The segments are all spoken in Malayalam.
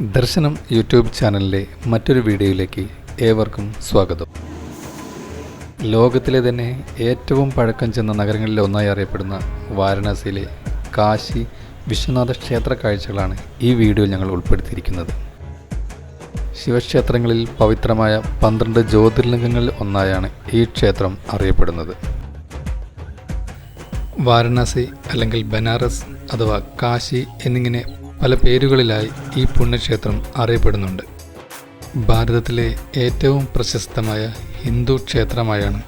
ദർശനം യൂട്യൂബ് ചാനലിലെ മറ്റൊരു വീഡിയോയിലേക്ക് ഏവർക്കും സ്വാഗതം. ലോകത്തിലെ തന്നെ ഏറ്റവും പഴക്കം ചെന്ന നഗരങ്ങളിൽ ഒന്നായി അറിയപ്പെടുന്ന വാരണാസിയിലെ കാശി വിശ്വനാഥ ക്ഷേത്ര കാഴ്ചകളാണ് ഈ വീഡിയോയിൽ ഞങ്ങൾ ഉൾപ്പെടുത്തിയിരിക്കുന്നത്. ശിവക്ഷേത്രങ്ങളിൽ പവിത്രമായ പന്ത്രണ്ട് ജ്യോതിർലിംഗങ്ങളിൽ ഒന്നായാണ് ഈ ക്ഷേത്രം അറിയപ്പെടുന്നത്. വാരണാസി അല്ലെങ്കിൽ ബനാറസ് അഥവാ കാശി എന്നിങ്ങനെ പല പേരുകളിലായി ഈ പുണ്യക്ഷേത്രം അറിയപ്പെടുന്നുണ്ട്. ഭാരതത്തിലെ ഏറ്റവും പ്രശസ്തമായ ഹിന്ദു ക്ഷേത്രമായാണ്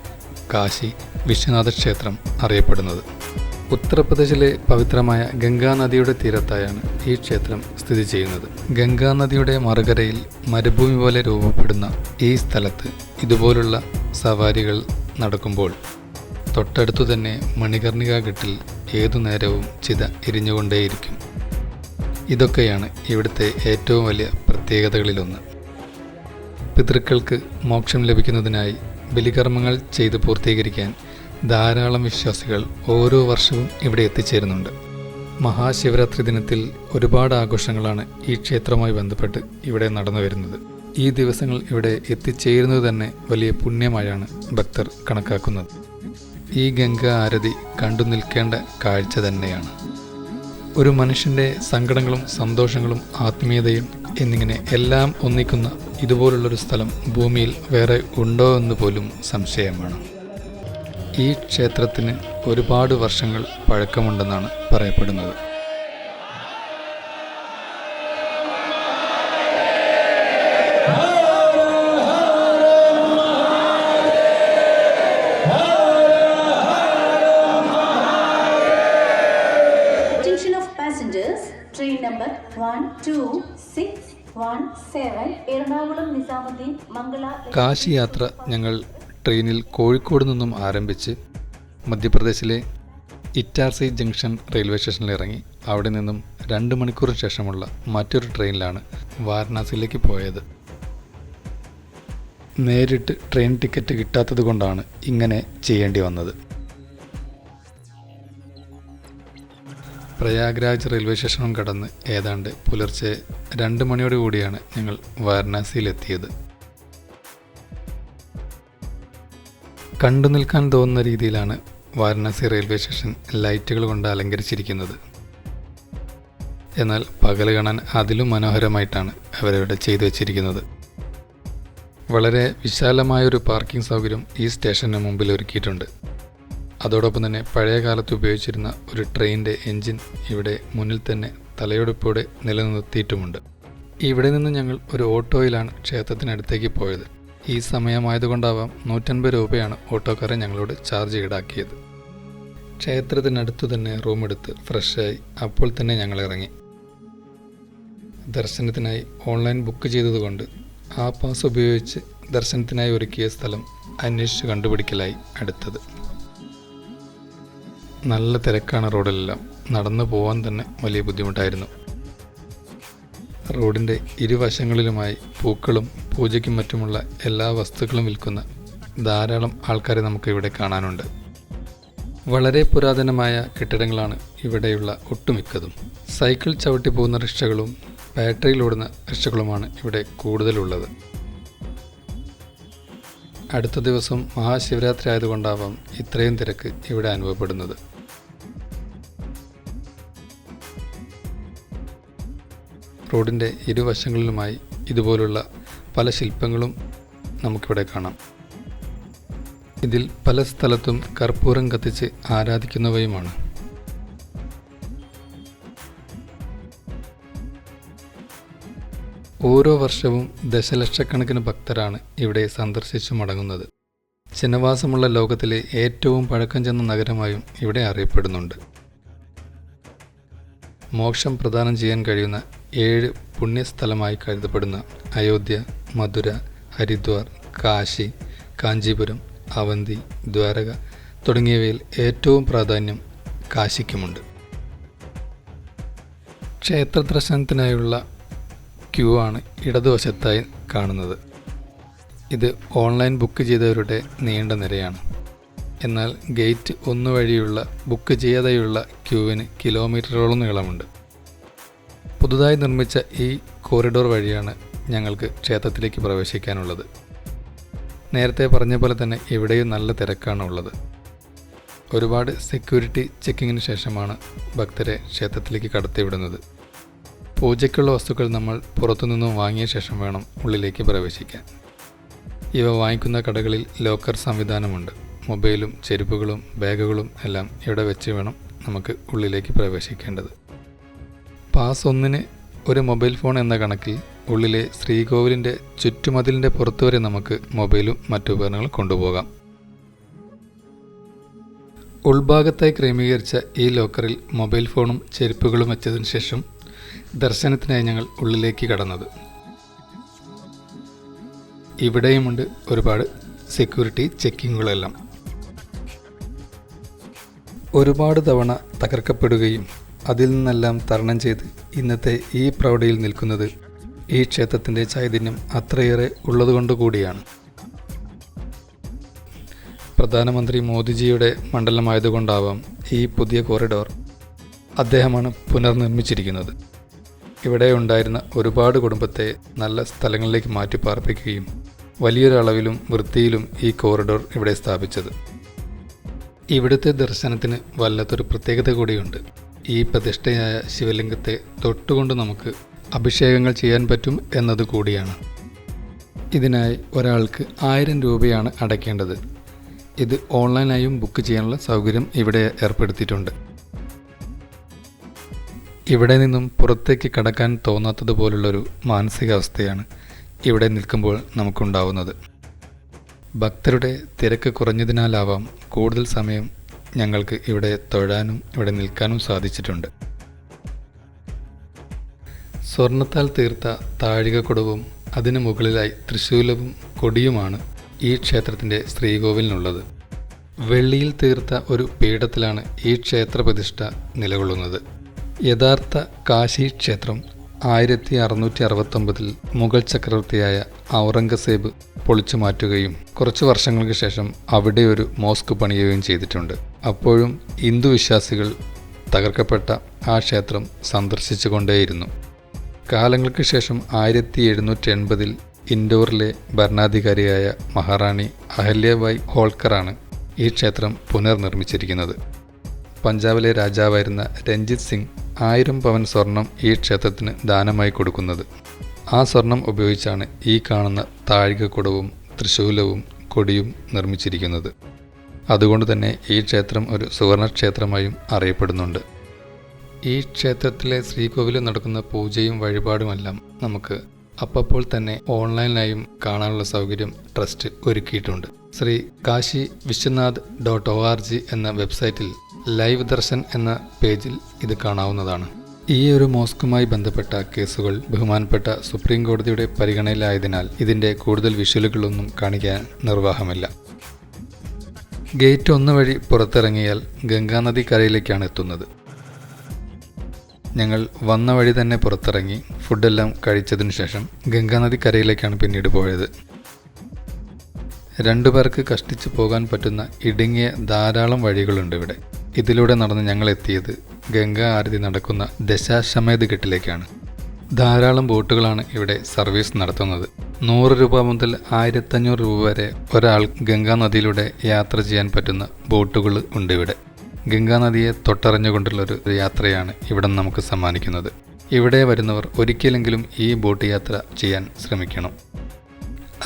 കാശി വിശ്വനാഥ ക്ഷേത്രം അറിയപ്പെടുന്നത്. ഉത്തർപ്രദേശിലെ പവിത്രമായ ഗംഗാനദിയുടെ തീരത്തായാണ് ഈ ക്ഷേത്രം സ്ഥിതി ചെയ്യുന്നത്. ഗംഗാനദിയുടെ മറുകരയിൽ മരുഭൂമി പോലെ രൂപപ്പെടുന്ന ഈ സ്ഥലത്ത് ഇതുപോലുള്ള സവാരികൾ നടക്കുമ്പോൾ തൊട്ടടുത്തു തന്നെ മണികർണിക ഘട്ടിൽ ഏതു നേരവും ചിത എരിഞ്ഞുകൊണ്ടേയിരിക്കും. ഇതൊക്കെയാണ് ഇവിടുത്തെ ഏറ്റവും വലിയ പ്രത്യേകതകളിലൊന്ന്. പിതൃക്കൾക്ക് മോക്ഷം ലഭിക്കുന്നതിനായി ബലികർമ്മങ്ങൾ ചെയ്ത് പൂർത്തീകരിക്കാൻ ധാരാളം വിശ്വാസികൾ ഓരോ വർഷവും ഇവിടെ എത്തിച്ചേരുന്നുണ്ട്. മഹാശിവരാത്രി ദിനത്തിൽ ഒരുപാട് ആഘോഷങ്ങളാണ് ഈ ക്ഷേത്രവുമായി ബന്ധപ്പെട്ട് ഇവിടെ നടന്നു വരുന്നത്. ഈ ദിവസങ്ങൾ ഇവിടെ എത്തിച്ചേരുന്നത് തന്നെ വലിയ പുണ്യമായാണ് ഭക്തർ കണക്കാക്കുന്നത്. ഈ ഗംഗ ആരതി കണ്ടു നിൽക്കേണ്ട കാഴ്ച തന്നെയാണ്. ഒരു മനുഷ്യന്റെ സങ്കടങ്ങളും സന്തോഷങ്ങളും ആത്മീയതയും എന്നിങ്ങനെ എല്ലാം ഒന്നിക്കുന്ന ഇതുപോലുള്ളൊരു സ്ഥലം ഭൂമിയിൽ വേറെ ഉണ്ടോ എന്ന് പോലും സംശയമാണ്. ഈ ക്ഷേത്രത്തിന് ഒരുപാട് വർഷങ്ങൾ പഴക്കമുണ്ടെന്നാണ് പറയപ്പെടുന്നത്. എറണാകുളം കാശി യാത്ര ഞങ്ങൾ ട്രെയിനിൽ കോഴിക്കോട് നിന്നും ആരംഭിച്ച് മധ്യപ്രദേശിലെ ഇറ്റാർസി ജംഗ്ഷൻ റെയിൽവേ സ്റ്റേഷനിൽ ഇറങ്ങി. അവിടെ നിന്നും രണ്ട് മണിക്കൂറിന് ശേഷമുള്ള മറ്റൊരു ട്രെയിനിലാണ് വാരണാസിയിലേക്ക് പോയത്. നേരിട്ട് ട്രെയിൻ ടിക്കറ്റ് കിട്ടാത്തത് കൊണ്ടാണ് ഇങ്ങനെ ചെയ്യേണ്ടി വന്നത്. പ്രയാഗ്രാജ് റെയിൽവേ സ്റ്റേഷനും കടന്ന് ഏതാണ്ട് പുലർച്ചെ രണ്ട് മണിയോട് കൂടിയാണ് ഞങ്ങൾ വാരണാസിയിലെത്തിയത്. കണ്ടു നിൽക്കാൻ തോന്നുന്ന രീതിയിലാണ് വാരണാസി റെയിൽവേ സ്റ്റേഷൻ ലൈറ്റുകൾ കൊണ്ട് അലങ്കരിച്ചിരിക്കുന്നത്. എന്നാൽ പകൽ കാണാൻ അതിലും മനോഹരമായിട്ടാണ് അവരവിടെ ചെയ്തു വച്ചിരിക്കുന്നത്. വളരെ വിശാലമായൊരു പാർക്കിംഗ് സൗകര്യം ഈ സ്റ്റേഷന് മുമ്പിൽ ഒരുക്കിയിട്ടുണ്ട്. അതോടൊപ്പം തന്നെ പഴയ കാലത്ത് ഉപയോഗിച്ചിരുന്ന ഒരു ട്രെയിനിന്റെ എൻജിൻ ഇവിടെ മുന്നിൽ തന്നെ തലയെടുപ്പോടെ നിലനിർത്തിയിട്ടുമുണ്ട്. ഇവിടെ നിന്ന് ഞങ്ങൾ ഒരു ഓട്ടോയിലാണ് ക്ഷേത്രത്തിനടുത്തേക്ക് പോയത്. ഈ സമയമായതുകൊണ്ടാവാം നൂറ്റൻപത് രൂപയാണ് ഓട്ടോക്കാരൻ ഞങ്ങളോട് ചാർജ് ഈടാക്കിയത്. ക്ഷേത്രത്തിനടുത്തു തന്നെ റൂമെടുത്ത് ഫ്രഷായി അപ്പോൾ തന്നെ ഞങ്ങൾ ഇറങ്ങി. ദർശനത്തിനായി ഓൺലൈൻ ബുക്ക് ചെയ്തതുകൊണ്ട് ആ പാസ് ഉപയോഗിച്ച് ദർശനത്തിനായി ഒരുക്കിയ സ്ഥലം അന്വേഷിച്ച് കണ്ടുപിടിക്കലായി അടുത്തത്. നല്ല തിരക്കാണ് റോഡിലെല്ലാം. നടന്നു പോകാൻ തന്നെ വലിയ ബുദ്ധിമുട്ടായിരുന്നു. റോഡിന്റെ ഇരുവശങ്ങളിലുമായി പൂക്കളും പൂജയ്ക്കും മറ്റുമുള്ള എല്ലാ വസ്തുക്കളും വിൽക്കുന്ന ധാരാളം ആൾക്കാരെ നമുക്ക് ഇവിടെ കാണാനുണ്ട്. വളരെ പുരാതനമായ കെട്ടിടങ്ങളാണ് ഇവിടെയുള്ള ഒട്ടുമിക്കതും. സൈക്കിൾ ചവിട്ടി പോകുന്ന റിക്ഷകളും ബാറ്ററിയിലോടുന്ന റിക്ഷകളുമാണ് ഇവിടെ കൂടുതലുള്ളത്. അടുത്ത ദിവസം മഹാശിവരാത്രി ആയതുകൊണ്ടാവാം ഇത്രയും തിരക്ക് ഇവിടെ അനുഭവപ്പെടുന്നത്. റോഡിന്റെ ഇരുവശങ്ങളിലുമായി ഇതുപോലുള്ള പല ശില്പങ്ങളും നമുക്കിവിടെ കാണാം. ഇതിൽ പല സ്ഥലത്തും കർപ്പൂരം കത്തിച്ച് ആരാധിക്കുന്നവയുമാണ്. ഓരോ വർഷവും ദശലക്ഷക്കണക്കിന് ഭക്തരാണ് ഇവിടെ സന്ദർശിച്ചു മടങ്ങുന്നത്. ജനവാസമുള്ള ലോകത്തിലെ ഏറ്റവും പഴക്കം ചെന്ന നഗരമായും ഇവിടെ അറിയപ്പെടുന്നുണ്ട്. മോക്ഷം പ്രദാനം ചെയ്യാൻ കഴിയുന്ന ഏഴ് പുണ്യസ്ഥലമായി കരുതപ്പെടുന്ന അയോധ്യ മധുര ഹരിദ്വാർ കാശി കാഞ്ചീപുരം അവന്തി ദ്വാരക തുടങ്ങിയവയിൽ ഏറ്റവും പ്രാധാന്യം കാശിക്കുമുണ്ട്. ക്ഷേത്ര ദർശനത്തിനായുള്ള ക്യൂ ആണ് ഇടതുവശത്തായി കാണുന്നത്. ഇത് ഓൺലൈൻ ബുക്ക് ചെയ്തവരുടെ നീണ്ട നിരയാണ്. എന്നാൽ ഗേറ്റ് ഒന്ന് വഴിയുള്ള ബുക്ക് ചെയ്യാതെയുള്ള ക്യൂവിന് കിലോമീറ്ററോളം നീളമുണ്ട്. പുതുതായി നിർമ്മിച്ച ഈ കോറിഡോർ വഴിയാണ് ഞങ്ങൾക്ക് ക്ഷേത്രത്തിലേക്ക് പ്രവേശിക്കാനുള്ളത്. നേരത്തെ പറഞ്ഞ പോലെ തന്നെ ഇവിടെയും നല്ല തിരക്കാണ് ഉള്ളത്. ഒരുപാട് സെക്യൂരിറ്റി ചെക്കിങ്ങിന് ശേഷമാണ് ഭക്തരെ ക്ഷേത്രത്തിലേക്ക് കടത്തിവിടുന്നത്. പൂജയ്ക്കുള്ള വസ്തുക്കൾ നമ്മൾ പുറത്തുനിന്നും വാങ്ങിയ ശേഷം വേണം ഉള്ളിലേക്ക് പ്രവേശിക്കാൻ. ഇവ വാങ്ങിക്കുന്ന കടകളിൽ ലോക്കർ സംവിധാനമുണ്ട്. മൊബൈലും ചെരുപ്പുകളും ബാഗുകളും എല്ലാം ഇവിടെ വെച്ച് വേണം നമുക്ക് ഉള്ളിലേക്ക് പ്രവേശിക്കേണ്ടത്. പാസ് ഒന്നിന് ഒരു മൊബൈൽ ഫോൺ എന്ന കണക്കിൽ ഉള്ളിലെ ശ്രീകോവിലിന്റെ ചുറ്റുമതിലിന്റെ പുറത്തു വരെ നമുക്ക് മൊബൈലും മറ്റു ഉപകരണങ്ങളും കൊണ്ടുപോകാം. ഉൾഭാഗത്തായി ക്രമീകരിച്ച ഈ ലോക്കറിൽ മൊബൈൽ ഫോണും ചെരുപ്പുകളും വെച്ചതിന് ശേഷം ദർശനത്തിനായി ഞങ്ങൾ ഉള്ളിലേക്ക് കടന്നത്. ഇവിടെയുമുണ്ട് ഒരുപാട് സെക്യൂരിറ്റി ചെക്കിങ്ങുകളെല്ലാം. ഒരുപാട് തവണ തകർക്കപ്പെടുകയും അതിൽ നിന്നെല്ലാം തരണം ചെയ്ത് ഇന്നത്തെ ഈ പ്രൗഢിയിൽ നിൽക്കുന്നത് ഈ ക്ഷേത്രത്തിന്റെ ചൈതന്യം അത്രയേറെ ഉള്ളതുകൊണ്ട് കൂടിയാണ്. പ്രധാനമന്ത്രി മോദിജിയുടെ മണ്ഡലമായതുകൊണ്ടാവാം ഈ പുതിയ കോറിഡോർ അദ്ദേഹമാണ് പുനർനിർമ്മിച്ചിരിക്കുന്നത്. ഇവിടെ ഉണ്ടായിരുന്ന ഒരുപാട് കുടുംബത്തെ നല്ല സ്ഥലങ്ങളിലേക്ക് മാറ്റി പാർപ്പിക്കുകയും വലിയൊരളവിലും വൃത്തിയിലും ഈ കോറിഡോർ ഇവിടെ സ്ഥാപിച്ചത്. ഇവിടുത്തെ ദർശനത്തിന് വല്ലാത്തൊരു പ്രത്യേകത കൂടിയുണ്ട്. ഈ പ്രതിഷ്ഠ ശിവലിംഗത്തെ തൊട്ടുകൊണ്ട് നമുക്ക് അഭിഷേകങ്ങൾ ചെയ്യാൻ പറ്റും എന്നത് കൂടിയാണ്. ഇതിനായി ഒരാൾക്ക് ആയിരം രൂപയാണ് അടയ്ക്കേണ്ടത്. ഇത് ഓൺലൈനായും ബുക്ക് ചെയ്യാനുള്ള സൗകര്യം ഇവിടെ ഏർപ്പെടുത്തിയിട്ടുണ്ട്. ഇവിടെ നിന്നും പുറത്തേക്ക് കടക്കാൻ തോന്നാത്തതുപോലുള്ളൊരു മാനസികാവസ്ഥയാണ് ഇവിടെ നിൽക്കുമ്പോൾ നമുക്കുണ്ടാവുന്നത്. ഭക്തരുടെ തിരക്ക് കുറഞ്ഞതിനാലാവാം കൂടുതൽ സമയം ഞങ്ങൾക്ക് ഇവിടെ തൊഴാനും ഇവിടെ നിൽക്കാനും സാധിച്ചിട്ടുണ്ട്. സ്വർണത്താൽ തീർത്ത താഴികക്കുടവും അതിനു മുകളിലായി തൃശൂലവും കൊടിയുമാണ് ഈ ക്ഷേത്രത്തിന്റെ ശ്രീകോവിലിനുള്ളത്. വെള്ളിയിൽ തീർത്ത ഒരു പീഠത്തിലാണ് ഈ ക്ഷേത്ര പ്രതിഷ്ഠ നിലകൊള്ളുന്നത്. യഥാർത്ഥ കാശി ക്ഷേത്രം ആയിരത്തി അറുന്നൂറ്റി അറുപത്തൊമ്പതിൽ മുഗൾ ചക്രവർത്തിയായ ഔറംഗസേബ് പൊളിച്ചു മാറ്റുകയും കുറച്ച് വർഷങ്ങൾക്ക് ശേഷം അവിടെ ഒരു മോസ്ക് പണിയുകയും ചെയ്തിട്ടുണ്ട്. അപ്പോഴും ഹിന്ദു വിശ്വാസികൾ തകർക്കപ്പെട്ട ആ ക്ഷേത്രം സന്ദർശിച്ചു കൊണ്ടേയിരുന്നു കാലങ്ങൾക്ക് ശേഷം ആയിരത്തി എഴുന്നൂറ്റി എൺപതിൽ ഇൻഡോറിലെ ഭരണാധികാരിയായ മഹാറാണി അഹല്യബായ് ഹോൾക്കറാണ് ഈ ക്ഷേത്രം പുനർനിർമ്മിച്ചിരിക്കുന്നത്. പഞ്ചാബിലെ രാജാവായിരുന്ന രഞ്ജിത് സിംഗ് ആയിരം പവൻ സ്വർണം ഈ ക്ഷേത്രത്തിന് ദാനമായി കൊടുക്കുന്നത്. ആ സ്വർണം ഉപയോഗിച്ചാണ് ഈ കാണുന്ന താഴികക്കുടവും തൃശൂലവും കൊടിയും നിർമ്മിച്ചിരിക്കുന്നത്. അതുകൊണ്ട് തന്നെ ഈ ക്ഷേത്രം ഒരു സുവർണ ക്ഷേത്രമായും അറിയപ്പെടുന്നുണ്ട്. ഈ ക്ഷേത്രത്തിലെ ശ്രീകോവിലിൽ നടക്കുന്ന പൂജയും വഴിപാടുമെല്ലാം നമുക്ക് അപ്പോൾ തന്നെ ഓൺലൈനായും കാണാനുള്ള സൗകര്യം ട്രസ്റ്റ് ഒരുക്കിയിട്ടുണ്ട്. Shri Kashi Vishwanath dot O R G എന്ന വെബ്സൈറ്റിൽ ലൈവ് ദർശൻ എന്ന പേജിൽ ഇത് കാണാവുന്നതാണ്. ഈ ഒരു മോസ്കുമായി ബന്ധപ്പെട്ട കേസുകൾ ബഹുമാനപ്പെട്ട സുപ്രീം കോടതിയുടെ പരിഗണനയിലായതിനാൽ ഇതിന്റെ കൂടുതൽ വിഷ്വലുകളൊന്നും കാണിക്കാൻ നിർവാഹമില്ല. ഗേറ്റ് ഒന്ന് വഴി പുറത്തിറങ്ങിയാൽ ഗംഗാനദി കരയിലേക്കാണ് എത്തുന്നത്. ഞങ്ങൾ വന്ന വഴി തന്നെ പുറത്തിറങ്ങി ഫുഡെല്ലാം കഴിച്ചതിനു ശേഷം ഗംഗാനദി കരയിലേക്കാണ് പിന്നീട് പോയത്. രണ്ടു പേർക്ക് കഷ്ടിച്ച് പോകാൻ പറ്റുന്ന ഇടുങ്ങിയ ധാരാളം വഴികളുണ്ട് ഇവിടെ. ഇതിലൂടെ നടന്ന് ഞങ്ങൾ എത്തിയത് ഗംഗാ ആരതി നടക്കുന്ന ദശാശമേത് ഘട്ടിലേക്കാണ് ധാരാളം ബോട്ടുകളാണ് ഇവിടെ സർവീസ് നടത്തുന്നത്. നൂറ് രൂപ മുതൽ ആയിരത്തഞ്ഞൂറ് രൂപ വരെ ഒരാൾ ഗംഗാ നദിയിലൂടെ യാത്ര ചെയ്യാൻ പറ്റുന്ന ബോട്ടുകൾ ഉണ്ട് ഇവിടെ. ഗംഗാ നദിയെ തൊട്ടറിഞ്ഞുകൊണ്ടുള്ള ഒരു യാത്രയാണ് ഇവിടെ നമുക്ക് സമ്മാനിക്കുന്നത്. ഇവിടെ വരുന്നവർ ഒരിക്കലെങ്കിലും ഈ ബോട്ട് യാത്ര ചെയ്യാൻ ശ്രമിക്കണം.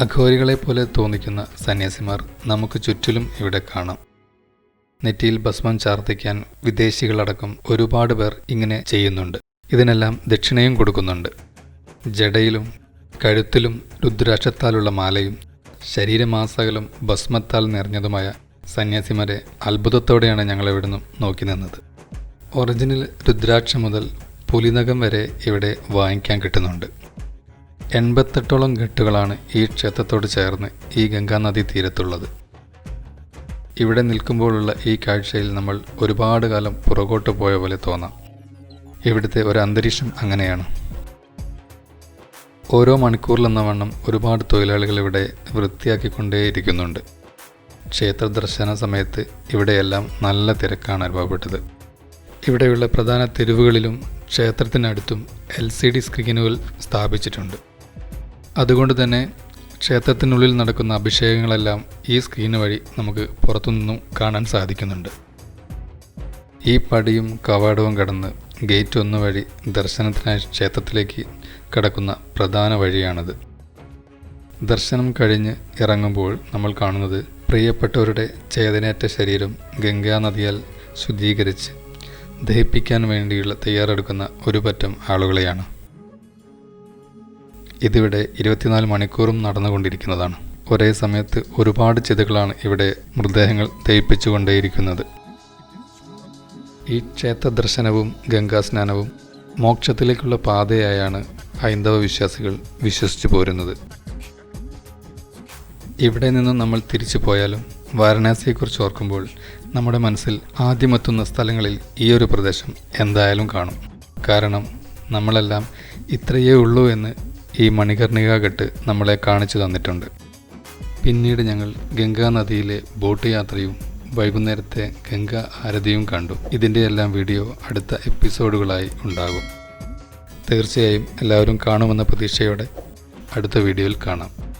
അഘോരികളെ പോലെ തോന്നിക്കുന്ന സന്യാസിമാർ നമുക്ക് ചുറ്റിലും ഇവിടെ കാണാം. നെറ്റിയിൽ ഭസ്മം ചാർത്തിക്കാൻ വിദേശികളടക്കം ഒരുപാട് പേർ ഇങ്ങനെ ചെയ്യുന്നുണ്ട്. ഇതിനെല്ലാം ദക്ഷിണയും കൊടുക്കുന്നുണ്ട്. ജടയിലും കഴുത്തിലും രുദ്രാക്ഷത്താലുള്ള മാലയും ശരീരമാസകലും ഭസ്മത്താൽ നിറഞ്ഞതുമായ സന്യാസിമാരെ അത്ഭുതത്തോടെയാണ് ഞങ്ങൾ ഇവിടുന്ന് നോക്കി നിന്നത്. ഒറിജിനൽ രുദ്രാക്ഷം മുതൽ പുലിനകം വരെ ഇവിടെ വാങ്ങിക്കാൻ കിട്ടുന്നുണ്ട്. എൺപത്തെട്ടോളം ഘട്ടുകളാണ് ഈ ക്ഷേത്രത്തോട് ചേർന്ന് ഈ ഗംഗാനദി തീരത്തുള്ളത്. ഇവിടെ നിൽക്കുമ്പോഴുള്ള ഈ കാഴ്ചയിൽ നമ്മൾ ഒരുപാട് കാലം പുറകോട്ട് പോയ പോലെ തോന്നാം. ഇവിടുത്തെ ഒരു അന്തരീക്ഷം അങ്ങനെയാണ്. ഓരോ മണിക്കൂറിലെന്ന വണ്ണം ഒരുപാട് തൊഴിലാളികൾ ഇവിടെ വൃത്തിയാക്കിക്കൊണ്ടേയിരിക്കുന്നുണ്ട്. ക്ഷേത്ര ദർശന സമയത്ത് ഇവിടെയെല്ലാം നല്ല തിരക്കാണ് അനുഭവപ്പെട്ടത്. ഇവിടെയുള്ള പ്രധാന തെരുവുകളിലും ക്ഷേത്രത്തിനടുത്തും എൽ സി ഡി സ്ക്രീനുകൾ സ്ഥാപിച്ചിട്ടുണ്ട്. അതുകൊണ്ട് തന്നെ ക്ഷേത്രത്തിനുള്ളിൽ നടക്കുന്ന അഭിഷേകങ്ങളെല്ലാം ഈ സ്ക്രീൻ വഴി നമുക്ക് പുറത്തുനിന്നും കാണാൻ സാധിക്കുന്നുണ്ട്. ഈ പടിയും കവാടവും കടന്ന് ഗേറ്റ് ഒന്ന് വഴി ദർശനത്തിനായി ക്ഷേത്രത്തിലേക്ക് കടക്കുന്ന പ്രധാന വഴിയാണിത്. ദർശനം കഴിഞ്ഞ് ഇറങ്ങുമ്പോൾ നമ്മൾ കാണുന്നത് പ്രിയപ്പെട്ടവരുടെ ചേതനേറ്റ ശരീരം ഗംഗാനദിയാൽ ശുദ്ധീകരിച്ച് ദഹിപ്പിക്കാൻ വേണ്ടിയുള്ള തയ്യാറെടുക്കുന്ന ഒരു പറ്റം ആളുകളെയാണ്. ഇതിവിടെ ഇരുപത്തിനാല് മണിക്കൂറും നടന്നുകൊണ്ടിരിക്കുന്നതാണ്. ഒരേ സമയത്ത് ഒരുപാട് ചിതകളാണ് ഇവിടെ മൃതദേഹങ്ങൾ ദഹിപ്പിച്ചുകൊണ്ടേയിരിക്കുന്നത്. ഈ ക്ഷേത്ര ദർശനവും ഗംഗാസ്നാനവും മോക്ഷത്തിലേക്കുള്ള പാതയായാണ് ഹൈന്ദവ വിശ്വാസികൾ വിശ്വസിച്ചു പോരുന്നത്. ഇവിടെ നിന്നും നമ്മൾ തിരിച്ചു പോയാലും വാരണാസിയെക്കുറിച്ച് ഓർക്കുമ്പോൾ നമ്മുടെ മനസ്സിൽ ആദ്യമെത്തുന്ന സ്ഥലങ്ങളിൽ ഈ ഒരു പ്രദേശം എന്തായാലും കാണും. കാരണം നമ്മളെല്ലാം ഇത്രയേ ഉള്ളൂ എന്ന് ഈ മണികർണിക ഘട്ട് നമ്മളെ കാണിച്ചു തന്നിട്ടുണ്ട്. പിന്നീട് ഞങ്ങൾ ഗംഗാ നദിയിലെ ബോട്ട് യാത്രയും വൈകുന്നേരത്തെ ഗംഗ ആരതിയും കണ്ടു. ഇതിന്റെ എല്ലാം വീഡിയോ അടുത്ത എപ്പിസോഡുകളായി ഉണ്ടാകും. തീർച്ചയായും എല്ലാവരും കാണുമെന്ന പ്രതീക്ഷയോടെ അടുത്ത വീഡിയോയിൽ കാണാം.